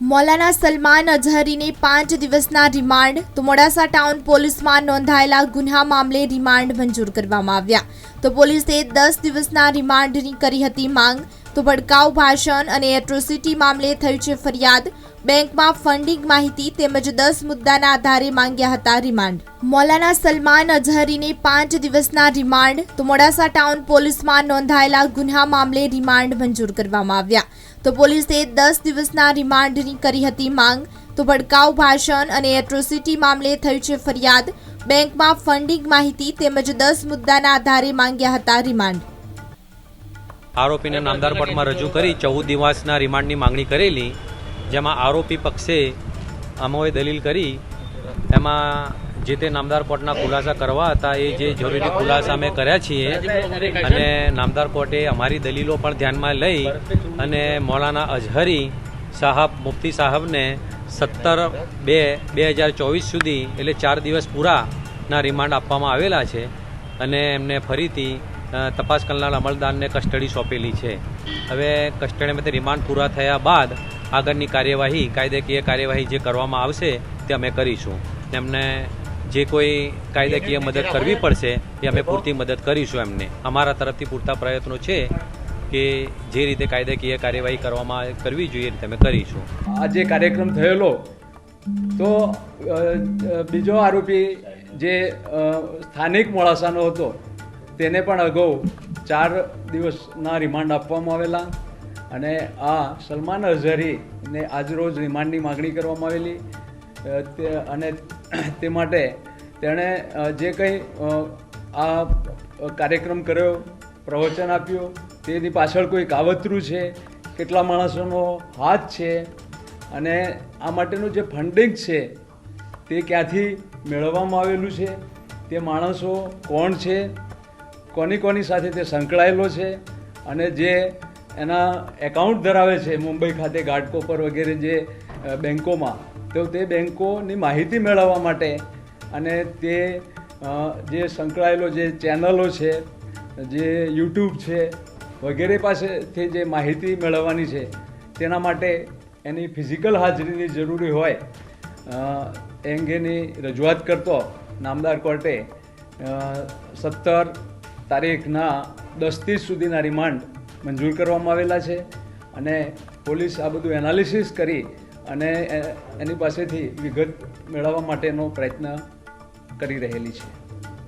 મૌલાના સલમાન અઝહરીને પાંચ દિવસના રિમાન્ડ, તો મોડાસા ટાઉન પોલીસમાં નોંધાયેલા ગુન્હા મામલે રિમાન્ડ મંજૂર કરવામાં આવ્યા. તો પોલીસે દસ દિવસના રિમાન્ડની કરી હતી માંગ, તો ભડકાઉ ભાષણ અને એટ્રોસિટી મામલે થયું છે ફરિયાદ. બેંકમાં ફંડિંગ માહિતી તેમજ દસ મુદ્દાના આધારે માંગ્યા હતા રિમાન્ડ. મૌલાના સલમાન અઝહરીને પાંચ દિવસના રિમાન્ડ. તો મોડાસા ટાઉન પોલીસમાં નોંધાયેલા ગુન્હા મામલે રિમાન્ડ મંજૂર કરવામાં આવ્યા. તો પોલીસે દસ દિવસના રિમાન્ડની કરી હતી માંગ. તો ભડકાઉ ભાષણ અને એટ્રોસિટી મામલે થઈ છે ફરિયાદ. બેંકમાં ફંડિંગ માહિતી તેમજ દસ મુદ્દાના આધારે માંગ્યા હતા રિમાન્ડ. આરોપીને નામદાર રજૂ કરી ચૌદ દિવસના રિમાન્ડની માંગણી કરેલી. જેમાં આરોપી પક્ષે અમોએ દલીલ કરી, એમાં જે તે નામદાર કોર્ટના ખુલાસા કરવા હતા, એ જે જરૂરી ખુલાસા અમે કર્યા છીએ, અને નામદાર કોર્ટે અમારી દલીલો પણ ધ્યાનમાં લઈ અને મૌલાના અઝહરી સાહબ, મુફ્તી સાહેબને સત્તર બે બે હજાર ચોવીસ સુધી, એટલે ચાર દિવસ પૂરાના રિમાન્ડ આપવામાં આવેલા છે, અને એમને ફરીથી તપાસ કરનાર અમલદારને કસ્ટડી સોંપેલી છે. હવે કસ્ટડીમાંથી રિમાન્ડ પૂરા થયા બાદ આગળની કાર્યવાહી કાયદાકીય કાર્યવાહી જે કરવામાં આવશે તે અમે કરીશું. એમને જે કોઈ કાયદાકીય મદદ કરવી પડશે એ અમે પૂરતી મદદ કરીશું એમને. અમારા તરફથી પૂરતા પ્રયત્નો છે કે જે રીતે કાયદાકીય કાર્યવાહી કરવામાં કરવી જોઈએ એ રીતે અમે કરીશું. આ જે કાર્યક્રમ થયેલો તો બીજો આરોપી જે સ્થાનિક મોડાસાનો હતો તેને પણ અગાઉ ચાર દિવસના રિમાન્ડ આપવામાં આવેલા. અને આ સલમાન અઝહરીને આજરોજ રિમાન્ડની માગણી કરવામાં આવેલી. અને તે માટે તેણે જે કંઈ આ કાર્યક્રમ કર્યો, પ્રવચન આપ્યું, તેની પાછળ કોઈ કાવતરું છે, કેટલા માણસોનો હાથ છે, અને આ માટેનું જે ફંડિંગ છે, તે ક્યાંથી મેળવવામાં આવેલું છે, તે માણસો કોણ છે, કોની કોની સાથે તે સંકળાયેલો છે, અને જે એના એકાઉન્ટ ધરાવે છે મુંબઈ ખાતે ગાઢકોપર વગેરે જે બેન્કોમાં તો તે બેંકોની માહિતી મેળવવા માટે અને તે જે સંકળાયેલો જે ચેનલો છે, જે યુટ્યુબ છે, વગેરે પાસેથી જે માહિતી મેળવવાની છે, તેના માટે એની ફિઝિકલ હાજરીની જરૂરી હોય એ અંગેની રજૂઆત કરતો નામદાર કોર્ટે સત્તર તારીખના દસ ત્રીસ સુધીના રિમાન્ડ મંજૂર કરવામાં આવેલા છે અને પોલીસ આ બધું એનાલિસિસ કરી અને એની પાસેથી વિગત મેળવવા માટેનો પ્રયત્ન કરી રહેલી છે.